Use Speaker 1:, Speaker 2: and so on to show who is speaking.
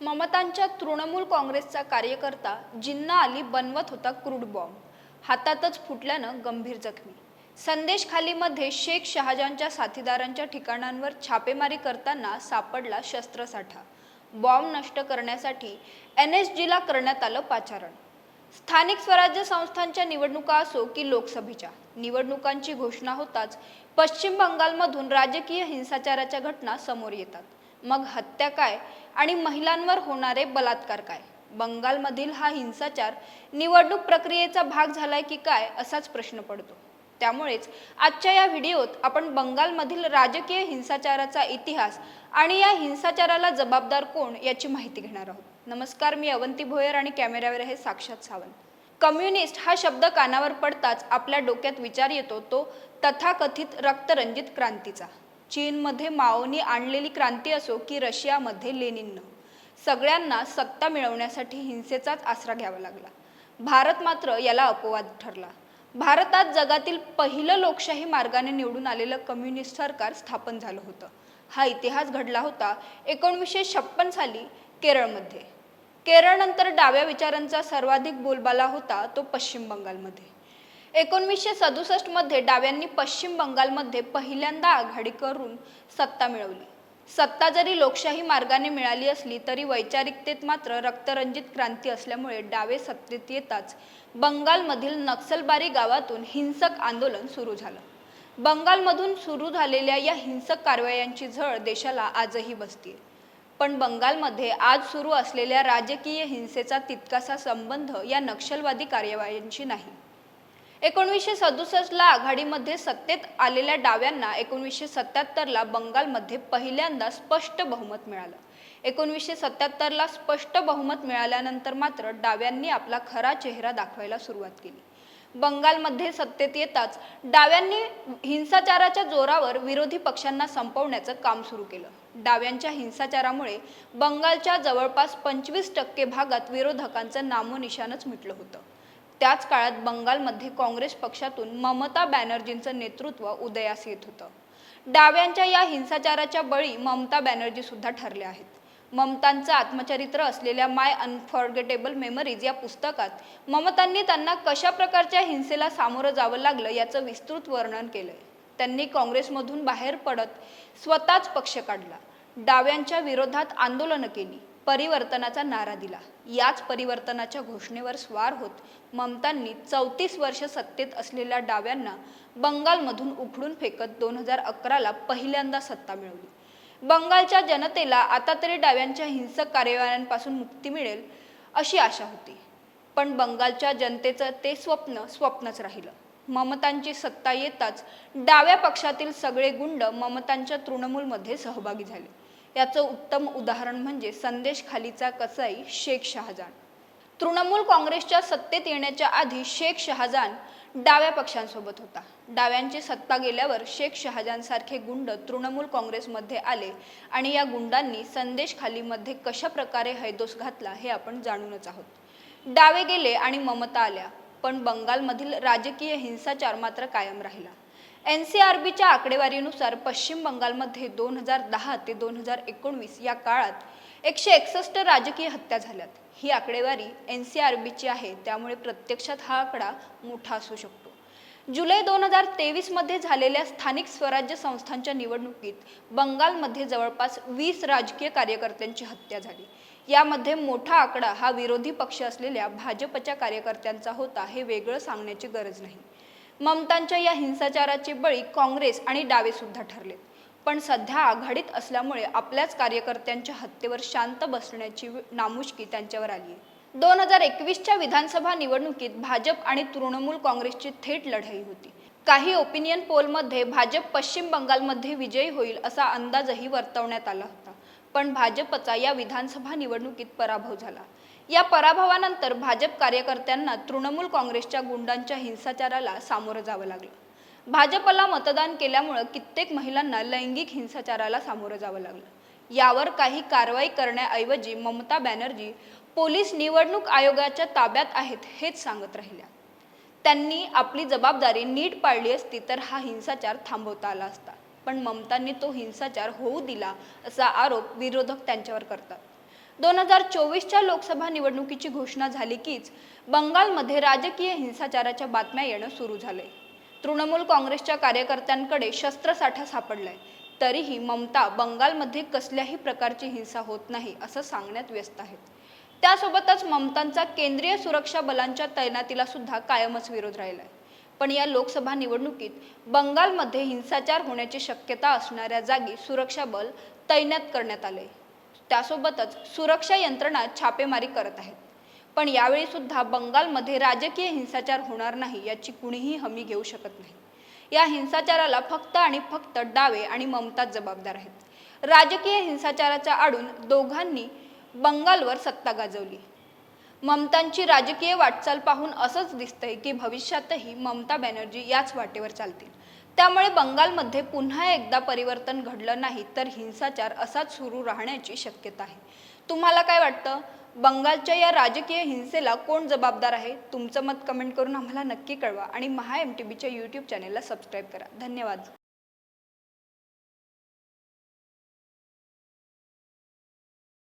Speaker 1: ममतांच्या तृणमूल काँग्रेसचा कार्यकर्ता जिन्ना अली बनवत होता क्रूड बॉम्ब. हातातच फुटल्यानं गंभीर जखमी. संदेश खालीमध्ये शेख शहाजांच्या साथीदारांच्या ठिकाणांवर छापेमारी करताना सापडला शस्त्रसाठा. बॉम्ब नष्ट करण्यासाठी एन एस जीला करण्यात आलं पाचारण. स्थानिक स्वराज्य संस्थांच्या निवडणुका असो की लोकसभेच्या निवडणुकांची घोषणा होताच पश्चिम बंगालमधून राजकीय हिंसाचाराच्या घटना समोर येतात. मग हत्या काय आणि महिलांवर होणारे बलात्कार काय? बंगालमधील हा हिंसाचार निवडणूक प्रक्रियेचा भाग झालाय की काय असाच प्रश्न पडतो. त्यामुळेच आजच्या या व्हिडिओत आपण बंगालमधील राजकीय हिंसाचाराचा इतिहास आणि या हिंसाचाराला जबाबदार कोण याची माहिती घेणार आहोत. नमस्कार मी अवंती भोयर आणि कॅमेऱ्यावर आहे साक्षात सावंत. कम्युनिस्ट हा शब्द कानावर पडताच आपल्या डोक्यात विचार येतो तो तथाकथित रक्तरंजित क्रांतीचा. चीनमध्ये माओनी आणलेली क्रांती असो की रशियामध्ये लेनिननं. सगळ्यांना सत्ता मिळवण्यासाठी हिंसेचाच आसरा घ्यावा लागला. भारत मात्र याला अपवाद ठरला. भारतात जगातील पहिलं लोकशाही मार्गाने निवडून आलेलं कम्युनिस्ट सरकार स्थापन झालं होतं. हा इतिहास घडला होता एकोणीसशे छप्पन साली केरळमध्ये. केरळनंतर डाव्या विचारांचा सर्वाधिक बोलबाला होता तो पश्चिम बंगालमध्ये. एकोणवीसशे सदुसष्टमध्ये डाव्यांनी पश्चिम बंगालमध्ये पहिल्यांदा आघाडी करून सत्ता मिळवली. सत्ता जरी लोकशाही मार्गाने मिळाली असली तरी वैचारिकतेत मात्र रक्तरंजित क्रांती असल्यामुळे डावे सत्तेत येताच बंगालमधील नक्सलबारी गावातून हिंसक आंदोलन सुरू झालं. बंगालमधून सुरू झालेल्या या हिंसक कारवायांची झळ देशाला आजही बसतीये. पण बंगालमध्ये आज सुरू असलेल्या राजकीय हिंसेचा तितकासा संबंध या नक्षलवादी कार्यवायांशी नाही. एकोणीसशे सदुसष्टला आघाडीमध्ये सत्तेत आलेल्या डाव्यांना एकोणीसशे सत्याहत्तरला बंगालमध्ये पहिल्यांदा स्पष्ट बहुमत मिळालं. एकोणीसशे सत्याहत्तरला स्पष्ट बहुमत मिळाल्यानंतर मात्र डाव्यांनी आपला खरा चेहरा दाखवायला सुरुवात केली. बंगालमध्ये सत्तेत येताच डाव्यांनी हिंसाचाराच्या जोरावर विरोधी पक्षांना संपवण्याचं काम सुरू केलं. डाव्यांच्या हिंसाचारामुळे बंगालच्या जवळपास पंचवीस टक्के भागात विरोधकांचं नामोनिशानच मिटलं होतं. त्याच काळात बंगालमध्ये काँग्रेस पक्षातून ममता बॅनर्जींचं नेतृत्व उदयास येत होतं. डाव्यांच्या या हिंसाचाराच्या बळी ममता बॅनर्जी सुद्धा ठरल्या आहेत. ममतांचं आत्मचरित्र असलेल्या माय अनफॉर्गेटेबल मेमरीज या पुस्तकात ममतांनी त्यांना कशा प्रकारच्या हिंसेला सामोरं जावं लागलं याचं विस्तृत वर्णन केलंय. त्यांनी काँग्रेसमधून बाहेर पडत स्वतःच पक्ष काढला. डाव्यांच्या विरोधात आंदोलनं केली. परिवर्तनाचा नारा दिला. याच परिवर्तनाच्या घोषणेवर स्वार होत ममतांनी चौतीस वर्ष सत्तेत असलेल्या डाव्यांना बंगालमधून उखडून फेकत दोन हजार अकराला पहिल्यांदा सत्ता मिळवली. बंगालच्या जनतेला आता तरी डाव्यांच्या हिंसक कार्यवायांपासून मुक्ती मिळेल अशी आशा होती. पण बंगालच्या जनतेचं ते स्वप्न स्वप्नच राहिलं. ममतांची सत्ता येताच डाव्या पक्षातील सगळे गुंड ममतांच्या तृणमूलमध्ये सहभागी झाले. याचं उत्तम उदाहरण म्हणजे संदेश खालीचा कसाई शेख शहाजान. तृणमूल काँग्रेसच्या सत्तेत येण्याच्या आधी शेख शहाजान डाव्या पक्षांसोबत होता. डाव्यांची सत्ता गेल्यावर शेख शहाजानसारखे गुंड तृणमूल काँग्रेसमध्ये आले आणि या गुंडांनी संदेश खालीमध्ये कशा प्रकारे हैदोस घातला हे आपण जाणूनच आहोत. डावे गेले आणि ममता आल्या पण बंगालमधील राजकीय हिंसाचार मात्र कायम राहिला. एन सी आर बीच्या आकडेवारीनुसार पश्चिम बंगालमध्ये दोन हजार दहा ते दोन हजार एकोणवीस या काळात एकशे एकसष्ट राजकीय हत्या झाल्यात. ही आकडेवारी एन सी आर बीची आहे त्यामुळे प्रत्यक्षात हा आकडा मोठा असू शकतो. जुलै दोन हजार तेवीसमध्ये झालेल्या स्थानिक स्वराज्य संस्थांच्या निवडणुकीत बंगालमध्ये जवळपास वीस राजकीय कार्यकर्त्यांची हत्या झाली. यामध्ये मोठा आकडा हा विरोधी पक्ष असलेल्या भाजपच्या कार्यकर्त्यांचा होता हे वेगळं सांगण्याची गरज नाही. ममतांच्या या हिंसाचाराचे बळी काँग्रेस आणि डावे सुद्धा ठरले. पण सध्या आघाडीत असल्यामुळे आपल्याच कार्यकर्त्यांच्या हत्येवर शांत बसण्याची नामुष्की त्यांच्यावर आली आहे. दोन हजार एकवीसच्या विधानसभा निवडणुकीत भाजप आणि तृणमूल काँग्रेसची थेट लढाई होती. काही ओपिनियन पोलमध्ये भाजप पश्चिम बंगालमध्ये विजयी होईल असा अंदाजही वर्तवण्यात आला होता. पण भाजपचा या विधानसभा निवडणुकीत पराभव झाला. या पराभवानंतर भाजप कार्यकर्त्यांना तृणमूल काँग्रेसच्या गुंडांच्या हिंसाचाराला सामोरं जावं लागलं. भाजपला मतदान केल्यामुळं कित्येक महिलांना लैंगिक हिंसाचाराला सामोरं जावं लागलं. यावर काही कारवाई करण्याऐवजी ममता बॅनर्जी पोलीस निवडणूक आयोगाच्या ताब्यात आहेत हेच सांगत राहिल्या. त्यांनी आपली जबाबदारी नीट पाळली असती तर हा हिंसाचार थांबवता आला असता. पण ममतांनी तो हिंसाचार होऊ दिला असा आरोप विरोधक त्यांच्यावर करतात. दोन हजार चोवीसच्या लोकसभा निवडणुकीची घोषणा झाली कीच बंगालमध्ये राजकीय हिंसाचाराच्या बातम्या येणं सुरू झालंय. तृणमूल काँग्रेसच्या कार्यकर्त्यांकडे शस्त्रसाठा सापडलाय. तरीही ममता बंगालमध्ये कसल्याही प्रकारची हिंसा होत नाही असं सांगण्यात व्यस्त आहेत. त्यासोबतच ममतांचा केंद्रीय सुरक्षा बलांच्या तैनातीला सुद्धा कायमच विरोध राहिलाय. पण या लोकसभा निवडणुकीत बंगालमध्ये हिंसाचार होण्याची शक्यता असणाऱ्या जागी सुरक्षा बल तैनात करण्यात आले. त्यासोबतच सुरक्षा यंत्रणा छापेमारी करत आहेत. पण यावेळी सुद्धा बंगालमध्ये राजकीय हिंसाचार होणार नाही याची कुणीही हमी घेऊ शकत नाही. या हिंसाचाराला फक्त आणि फक्त डावे आणि ममताच जबाबदार आहेत. राजकीय हिंसाचाराच्या आडून दोघांनी बंगालवर सत्ता गाजवली. ममतांची राजकीय वाटचाल पाहून असंच दिसतंय की भविष्यातही ममता बॅनर्जी याच वाटेवर चालतील. त्यामुळे बंगालमध्ये पुन्हा एकदा परिवर्तन घडलं नाही तर हिंसाचार असाच सुरू राहण्याची शक्यता आहे. तुम्हाला काय वाटतं? बंगालच्या या राजकीय हिंसेला कोण जबाबदार आहे? तुमचं मत कमेंट करून आम्हाला नक्की कळवा आणि महा एम टी बीच्या यूट्यूब चॅनेलला सबस्क्राईब करा. धन्यवाद.